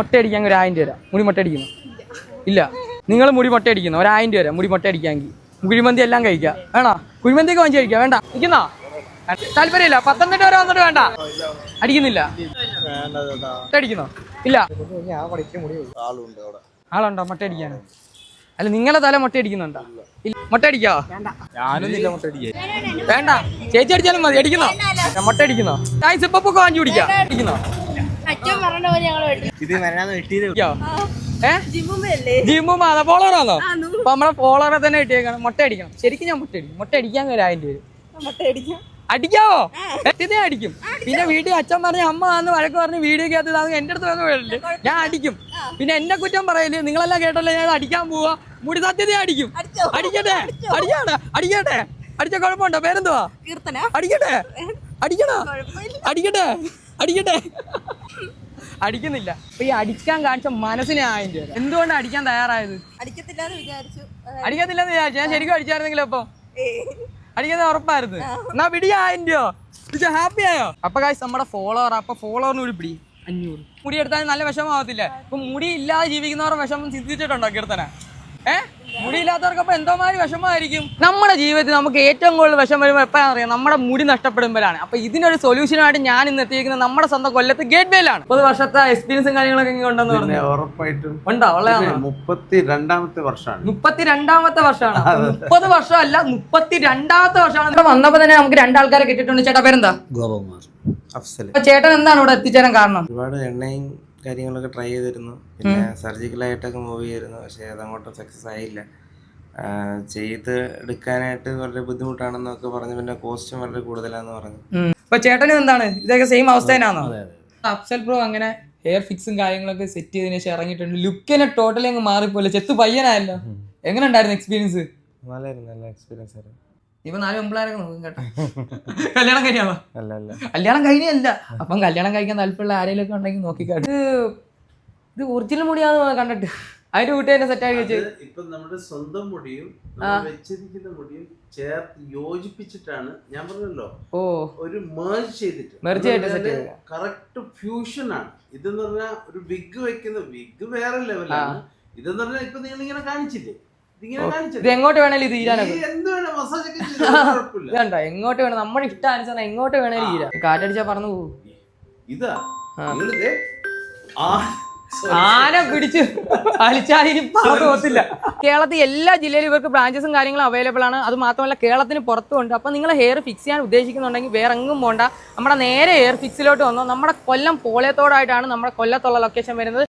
മുട്ട അടിക്കാൻ ഒരു ആയിരം രൂപ. തരാം മുടി മുട്ട അടിക്കുന്നു ഇല്ല. നിങ്ങൾ മുടി മുട്ടയടിക്കുന്നു. ഒരു ആയിരം രൂപ തരാം മുടി മുട്ടയടിക്കാമെങ്കിൽ കുഴിമന്തി എല്ലാം കഴിക്കാം. വേണോ? കുഴിമന്തിയൊക്കെ വാങ്ങിച്ച് കഴിക്കാം. വേണ്ട. നിൽക്കുന്നോ? താല്പര്യമില്ല. പത്തനംതിട്ട വരെ വന്നിട്ട് വേണ്ട. അടിക്കുന്നില്ല. മുട്ട അടിക്കുന്നോ ഇല്ല. ആളുണ്ടോ മുട്ട അടിക്കാൻ അല്ല നിങ്ങളെ തല മുട്ട അടിക്കുന്നുണ്ടോ ഇല്ല മുട്ട അടിക്കോ വേണ്ട. ചേച്ചി അടിച്ചാലും മതി. അടിക്കുന്നോ? മുട്ട അടിക്കുന്നോ ചായസ് ഇപ്പൊ വാങ്ങി കുടിക്കാം. അടിക്കുന്നോ? അച്ഛൻ പറഞ്ഞ പോലെ ഞങ്ങൾ ഇത് വെട്ടിയത് ജിമ്മും അതാ അപ്പൊ നമ്മളെ ഫോളോവറെ തന്നെ ഇട്ടേക്കണം മുട്ട അടിക്കണം. ശരിക്കും ഞാൻ മുട്ട അടിക്കും. മുട്ട അടിക്കാൻ ഒരു ആയിരം അടിക്കാം. അടിക്കാവോ? എത്തിയതേ അടിക്കും. പിന്നെ വീട്ടിൽ അച്ഛൻ പറഞ്ഞ അമ്മ ആന്ന് വഴക്ക് പറഞ്ഞ് വീഡിയോ അകത്ത് ഇതാകും എന്റെ അടുത്ത് വന്ന് വരില്ല ഞാൻ അടിക്കും. പിന്നെ എന്നെ കുറ്റം പറയൽ നിങ്ങളെല്ലാം കേട്ടല്ലോ ഞാൻ അടിക്കാൻ പോവാ. മുടി സത്യത അടിക്കും? അടിക്കട്ടെ? അടിക്കട്ടെ? അടിക്കട്ടെ? അടിച്ച കുഴപ്പമുണ്ടോ? പേരെന്തുവാ? കീർത്തന? അടിക്കട്ടെ? അടിക്കണോ? അടിക്കട്ടെ? അടിക്കട്ടെ? അടിക്കുന്നില്ല. അപ്പൊ ഈ അടിക്കാൻ കാണിച്ച മനസ്സിനെ എന്തുകൊണ്ട് അടിക്കാൻ തയ്യാറായത്? അടിക്കത്തില്ലാന്ന് വിചാരിച്ചു. അടിക്കത്തില്ലെന്ന് വിചാരിച്ചു. ഞാൻ ശരിക്കും അടിച്ചായിരുന്നെങ്കിലും അപ്പൊ. അടിക്കുന്നത് ഉറപ്പായിരുന്നു. എന്നാ പിടി ഹാപ്പി ആയോ? അപ്പൊ കാശ് നമ്മുടെ ഫോളോവർ അപ്പൊ ഫോളോവറിന് കൂടി പിടി. അഞ്ഞൂറ്. മുടി എടുത്താൽ നല്ല വിഷമമാവത്തില്ല? ഇപ്പൊ മുടി ഇല്ലാതെ ജീവിക്കുന്നവരുടെ വിഷമം ചിന്തിച്ചിട്ടുണ്ടോ കീർത്തന? ഏ? മുടി ഇല്ലാത്തവർക്ക് അപ്പൊ എന്തോമാതിരി വിഷമമായിരിക്കും? നമ്മുടെ ജീവിതത്തിൽ നമുക്ക് ഏറ്റവും കൂടുതൽ വിഷം വരുമ്പോൾ എപ്പോഴാണ് അറിയാം? നമ്മുടെ മുടി നഷ്ടപ്പെടുമ്പോഴാണ്. അപ്പൊ ഇതിനൊരു സൊല്യൂഷനായിട്ട് ഞാൻ ഇന്ന് എത്തിയിരിക്കുന്നത് നമ്മുടെ സ്വന്തം കൊല്ലത്ത് ഗേറ്റ് വേയിലാണ് പൊതു വർഷത്തെ എക്സ്പീരിയൻസും കാര്യങ്ങളൊക്കെ ഇങ്ങനെ ഉണ്ടെന്ന് പറഞ്ഞു. ഉറപ്പായിട്ടും ഉണ്ടോ? ഉള്ളതാണോ? മുപ്പത്തി രണ്ടാമത്തെ വർഷമാണ്. മുപ്പത്തി രണ്ടാമത്തെ വർഷമാണ് മുപ്പത് വർഷമല്ല മുപ്പത്തി രണ്ടാമത്തെ വർഷമാണ്. ഇവിടെ വന്നപ്പോ തന്നെ നമുക്ക് രണ്ടാൾക്കാരെ കിട്ടിയിട്ടുണ്ട്. ചേട്ടാ പേരെന്താ? ഗോപകുമാർ. അഫ്സൽ ചേട്ടൻ എന്താണ് ഇവിടെ എത്തിച്ചേരാൻ കാരണം? ഒരുപാട് എണ്ണയും കാര്യങ്ങളൊക്കെ ട്രൈ ചെയ്തിരുന്നു. പിന്നെ സർജിക്കൽ ആയിട്ടൊക്കെ മൂവ് ചെയ്തിരുന്നു. പക്ഷേ അതങ്ങോട്ട് സക്സസ് ആയില്ല. ചെയ്ത് എടുക്കാനായിട്ട് വളരെ ബുദ്ധിമുട്ടാണെന്നൊക്കെ പറഞ്ഞു. പിന്നെ കോസ്റ്റും വളരെ കൂടുതലാന്ന് പറഞ്ഞു. അപ്പൊ ചേട്ടനും എന്താണ്? ഇതൊക്കെ സെയിം അവസ്ഥ തന്നെയാണോ? അഫ്സൽ ബ്രോ അങ്ങനെ ഹെയർ ഫിക്സും കാര്യങ്ങളൊക്കെ സെറ്റ് ചെയ്തതിനു ശേഷം ഇറങ്ങിയിട്ടുണ്ട്. ലുക്കിനെ ടോട്ടലി അങ്ങ് മാറിപ്പോലെ ചെത്ത് പയ്യനായല്ലോ. എങ്ങനെ ഉണ്ടായിരുന്നു എക്സ്പീരിയൻസ് വളരെ നല്ല എക്സ്പീരിയൻസ് ആയിരുന്നു. ഇപ്പൊ നാല് പെമ്പിളാരൊക്കെ നോക്കും കേട്ടോ. കല്യാണം കഴിഞ്ഞാണോ? അല്ല അല്ല. കല്യാണം കഴിഞ്ഞല്ല അപ്പം കല്യാണം കഴിക്കാൻ താല്പര്യമുള്ള ആരെങ്കിലും ഒക്കെ ഉണ്ടെങ്കിൽ നോക്കിക്കാട്ട്. ഇത് ഇത് ഒറിജിനൽ മുടിയാന്ന് കണ്ടിട്ട്. അതിന്റെ കൂട്ടി തന്നെ സെറ്റ് ആക്കി ഇപ്പൊ നമ്മുടെ സ്വന്തം മുടിയും വെച്ചിരിക്കുന്ന മുടിയും ചേർത്ത് യോജിപ്പിച്ചിട്ടാണ് ഞാൻ പറഞ്ഞല്ലോ. ഓ. ഒരു മേർജ് ചെയ്തിട്ട്. മെർജ് ചെയ്തിട്ട് സെറ്റ്. കറക്റ്റ് ഫ്യൂഷൻ ആണ്. ഇതെന്ന് പറഞ്ഞാൽ ഒരു വിഗ് വെക്കുന്ന വിഗ് വേറെ ലെവലാണ് ഇതെന്ന് പറഞ്ഞാൽ ഇപ്പൊ നിങ്ങൾ ഇങ്ങനെ കാണിച്ചില്ലേ ഇത് എങ്ങോട്ട് വേണേലും ഇത് തീരാനൊക്കെ ഈ എന്ത് വേണം മസാജ് ഒക്കെ ചെയ്ത് ഒരു കുഴപ്പമില്ല. ഇതുണ്ടോ? എങ്ങോട്ട് വേണം നമ്മുടെ ഇഷ്ടാനുസരണം എങ്ങോട്ട് വേണേലും തീരാം കാറ്റടിച്ചാ പറന്നു പോകും. ഇതാ. ആ. ആന പിടിച്ച് പോകത്തില്ല. കേരളത്തിൽ എല്ലാ ജില്ലയിലും ഇവർക്ക് ബ്രാഞ്ചസും കാര്യങ്ങളും അവൈലബിൾ ആണ്. അത് മാത്രമല്ല കേരളത്തിന് പുറത്തുമുണ്ട്. അപ്പോൾ നിങ്ങൾ ഹെയർ ഫിക്സ് ചെയ്യാൻ ഉദ്ദേശിക്കുന്നുണ്ടെങ്കിൽ വേറെ എങ്ങും പോണ്ട. നമ്മുടെ നേരെ ഹെയർ ഫിക്സിലോട്ട് വന്നോ. നമ്മുടെ കൊല്ലം പോളയത്തോടായിട്ടാണ് നമ്മുടെ കൊല്ലത്തുള്ള ലൊക്കേഷൻ വരുന്നത്.